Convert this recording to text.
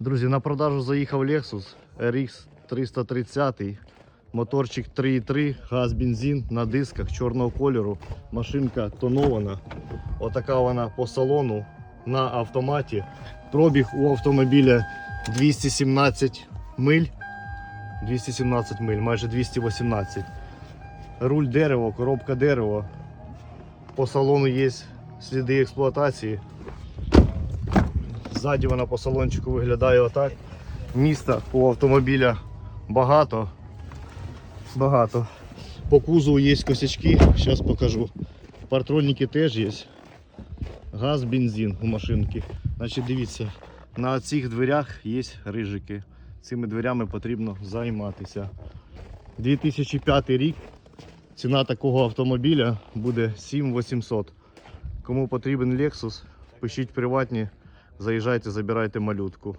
Друзі, на продажу заїхав Lexus RX 330. Моторчик 3.3, газ, бензин на дисках чорного кольору. Машинка тонована. Отака вона по салону на автоматі. Пробіг у автомобіля 217 миль. 217 миль, майже 218. Руль дерево, коробка дерево. По салону є сліди експлуатації. Ззаді вона по салончику виглядає отак. Міста у автомобіля багато. Багато. По кузову є косячки, зараз покажу. Партроники теж є. Газ, бензин у машинки. Значить, дивіться, на цих дверях є рижики. Цими дверями потрібно займатися. 2005 рік. Ціна такого автомобіля буде 7800. Кому потрібен Lexus, пишіть приватні, заїжджайте, забирайте малютку.